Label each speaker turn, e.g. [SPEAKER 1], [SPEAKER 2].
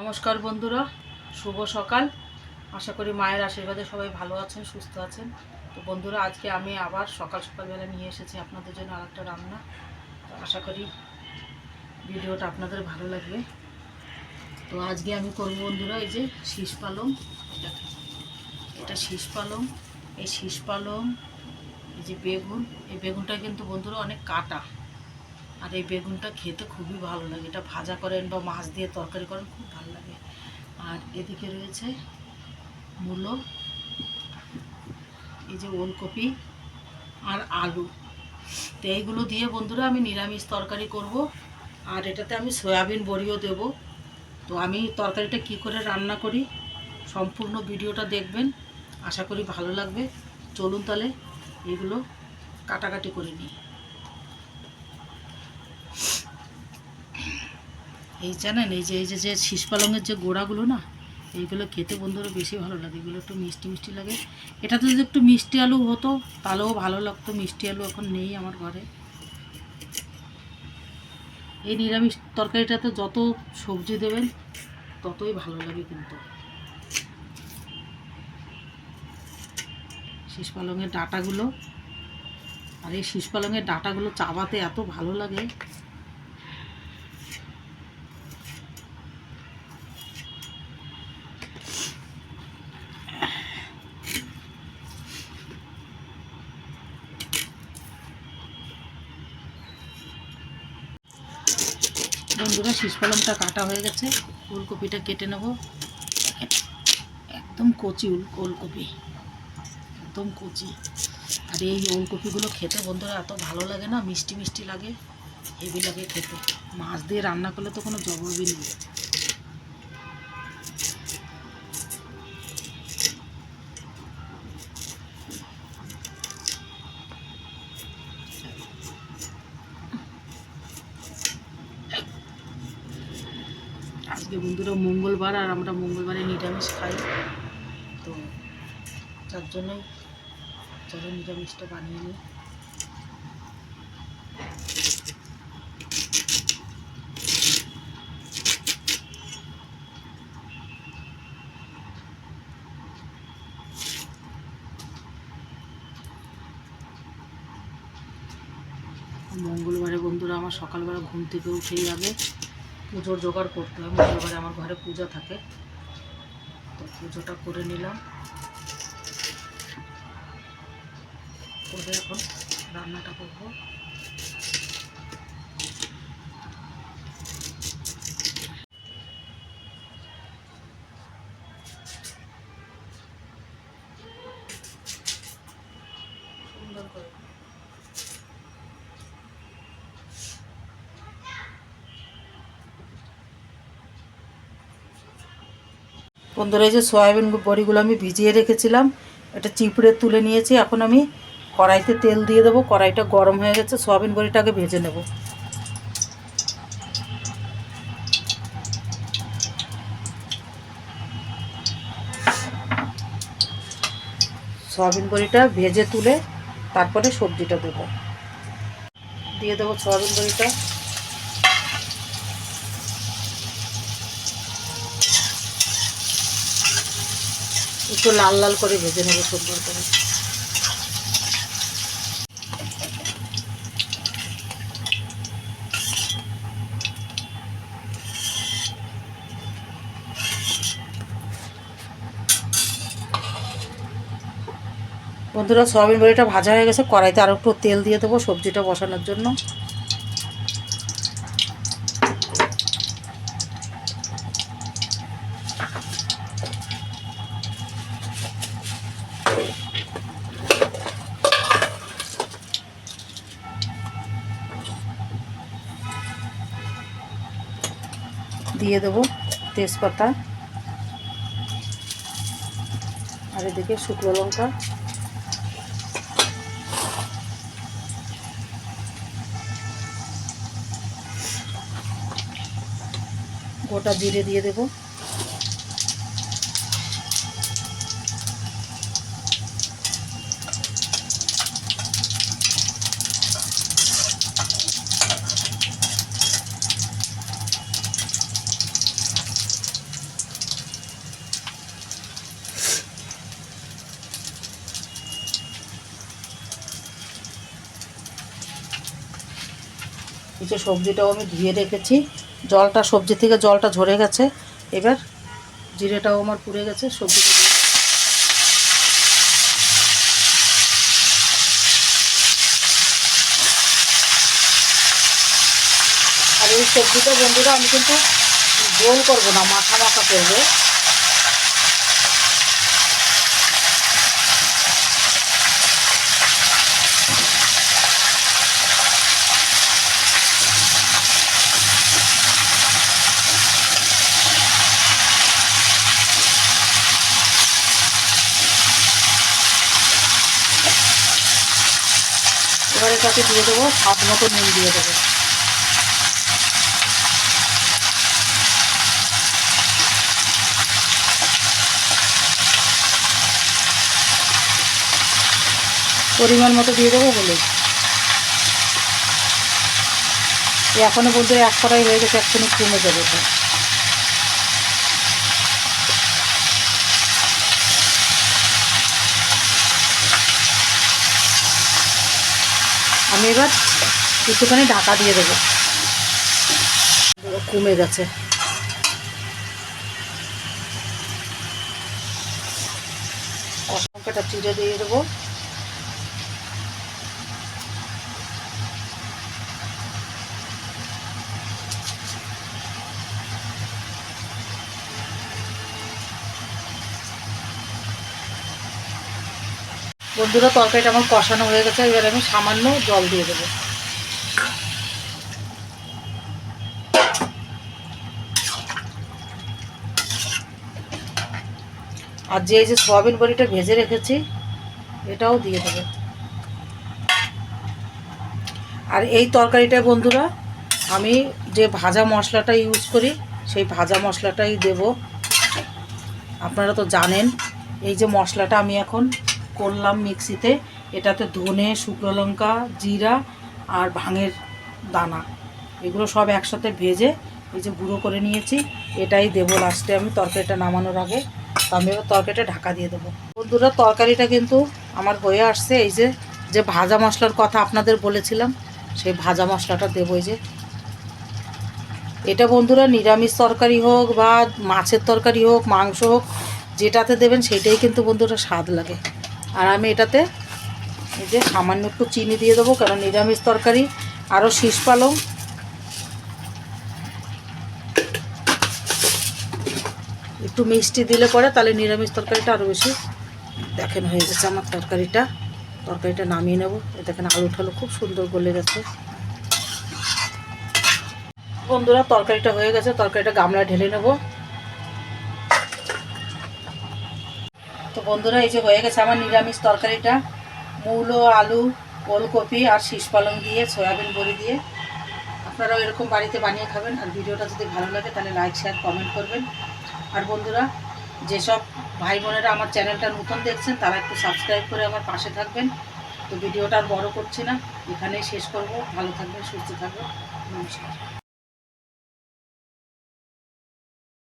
[SPEAKER 1] নমস্কার বন্ধুরা, শুভ সকাল। আশা করি মায়ের আশীর্বাদে সবাই ভালো আছেন, সুস্থ আছেন। তো বন্ধুরা, আজকে আমি আবার সকাল সকালবেলা নিয়ে এসেছি আপনাদের জন্য আরেকটা রান্না। তো আশা করি ভিডিওটা আপনাদের ভালো লাগবে। তো আজকে আমি করব বন্ধুরা, এই যে শীষ পালং। এটা এটা শীষ পালং। এই শীষ পালং, এই যে বেগুন, এই বেগুনটা কিন্তু বন্ধুরা অনেক কাটা। আর এই বেগুনটা খেতে খুবই ভালো লাগে। এটা ভাজা করেন বা মাছ দিয়ে তরকারি করেন, খুব ভালো লাগে। আর এদিকে রয়েছে মূলো, এই যে ওলকপি আর আলু। তো এইগুলো দিয়ে বন্ধুরা আমি নিরামিষ তরকারি করব। আর এটাতে আমি সয়াবিন বড়িও দেব। তো আমি তরকারিটা কি করে রান্না করি, সম্পূর্ণ ভিডিওটা দেখবেন। আশা করি ভালো লাগবে। চলুন তাহলে এগুলো কাটাকাটি করে নিই। এই জানেন, এই যে এই যে যে শীষ পালংয়ের যে গোড়াগুলো না, এইগুলো খেতে বন্ধুরা বেশি ভালো লাগে। এগুলো একটু মিষ্টি মিষ্টি লাগে। এটাতে যদি একটু মিষ্টি আলু হতো, তাহলেও ভালো লাগতো। মিষ্টি আলু এখন নেই আমার ঘরে। এই নিরামিষ তরকারিটাতে যত সবজি দেবেন, ততই ভালো লাগে কিন্তু। শীষ পালঙের ডাঁটাগুলো, আর এই শীষ পালঙের ডাঁটাগুলো চাবাতে এত ভালো লাগে। বন্ধুরা, শীষ পালংটা কাটা হয়ে গেছে। ওলকপিটা কেটে নেব। একদম কচি ওলকপি। একদম কচি। আর এই ওলকপিগুলো খেতে বন্ধুরা এত ভালো লাগে না, মিষ্টি মিষ্টি লাগে। হেভি লাগে খেতে। মাছ দিয়ে রান্না করলে তো কোনো জবাবই নেই। আজকে বন্ধুরা মঙ্গলবার আর আমরা মঙ্গলবারে নিরামিষ খাই। তো তার জন্যই চলো নিরামিষটা বানিয়ে নিই। মঙ্গলবারে বন্ধুরা আমার সকালবেলা ঘুম থেকে উঠেই আগে পুজোর জোগাড় করতে হয়। মঙ্গলবারে আমার ঘরে পূজা থাকে। তো পুজোটা করে নিলাম। করে এখন রান্নাটা করব সুন্দর করে বন্ধুরা, এই যে সয়াবিন বড়িগুলো আমি ভিজিয়ে রেখেছিলাম, এটা চিপড়ে তুলে নিয়েছি। এখন আমি কড়াইতে তেল দিয়ে দেবো, কড়াইটা গরম হয়ে গেছে, সয়াবিন বড়িটাকে ভেজে নেব। সয়াবিন বড়িটা ভেজে তুলে তারপরে সবজিটা দেবো। দিয়ে দেবো সয়াবিন বড়িটা। একটু লাল লাল করে ভেজে নেব সুন্দর করে। বন্ধুরা, সয়াবিন বড়িটা ভাজা হয়ে গেছে। কড়াইতে আরও একটু তেল দিয়ে দেবো সবজিটা বসানোর জন্য। দিয়ে দেবো তেজপাতা। আর এদিকে শুকনো লঙ্কা। গোটা জিরে দিয়ে দেবো। যে সবজিটাও আমি ধুয়ে রেখেছি, জলটা, সবজি থেকে জলটা ঝরে গেছে। এবার জিরেটাও আমার পুড়ে গেছে সবজিটা দিয়ে আর এই সবজিটা বন্ধুরা আমি কিন্তু গোল করব না, মাখা মাখা করব। এবার এটাকে দিয়ে দেবো স্বাদ মতো নুন দিয়ে দেবো। পরিমাণ মতো দিয়ে দেবো বলে। এখনও বলতে এক কড়াই হয়ে গেছে একটু কমে যাবে। আমি এবার একটুখানি ঢাকা দিয়ে দেবো। কমে গেছে। লঙ্কাটা চিড়ে দিয়ে দেবো। বন্ধুরা, তরকারিটা আমার কষানো হয়ে গেছে, এবার আমি সামান্য জল দিয়ে দেবো। আর যে এই যে সয়াবিন বড়িটা ভেজে রেখেছি, এটাও দিয়ে দেবো। আর এই তরকারিটা বন্ধুরা, আমি যে ভাজা মশলাটা ইউজ করি, সেই ভাজা মশলাটাই দেব। আপনারা তো জানেন, এই যে মশলাটা আমি এখন করলাম মিক্সিতে। এটাতে ধনে, শুকনো লঙ্কা, জিরা আর ভাঙের দানা। এগুলো সব একসাথে ভেজে এই যে গুঁড়ো করে নিয়েছি, এটাই দেবো লাস্টে আমি তরকারিটা নামানোর আগে। আমি এবার তরকারিটা ঢাকা দিয়ে দেবো। বন্ধুরা, তরকারিটা কিন্তু আমার হয়ে আসছে। এই যে যে ভাজা মশলার কথা আপনাদের বলেছিলাম, সেই ভাজা মশলাটা দেবো এই যে। এটা বন্ধুরা নিরামিষ তরকারি হোক বা মাছের তরকারি হোক, মাংস হোক, যেটাতে দেবেন সেটাই কিন্তু বন্ধুরা স্বাদ লাগে। আর আমি এটাতে এই যে সামান্য একটু চিনি দিয়ে দেবো, কারণ নিরামিষ তরকারি, আরও শীষ পালং। একটু মিষ্টি দিলে পরে তাহলে নিরামিষ তরকারিটা আরও বেশি দেখেন হয়ে গেছে আমার তরকারিটা। তরকারিটা নামিয়ে নেব। দেখেন আলু ঠালু খুব সুন্দর গলে গেছে। বন্ধুরা, তরকারিটা হয়ে গেছে। তরকারিটা গামলা ঢেলে নেব। বন্ধুরা, এই যে হয়ে গেছে আমার নিরামিষ তরকারিটা। মূলো, আলু, ওলকপি আর শীষ পালং দিয়ে, সয়াবিন বড়ি দিয়ে। আপনারাও এরকম বাড়িতে বানিয়ে খাবেন। আর ভিডিওটা যদি ভালো লাগে, তাহলে লাইক শেয়ার কমেন্ট করবেন। আর বন্ধুরা, যেসব ভাই বোনেরা আমার চ্যানেলটা নতুন দেখছেন, তারা একটু সাবস্ক্রাইব করে আমার পাশে থাকবেন। তো ভিডিওটা আর বড় করছি না। এখানেই শেষ করব। ভালো থাকবেন, সুস্থ থাকবেন। নমস্কার।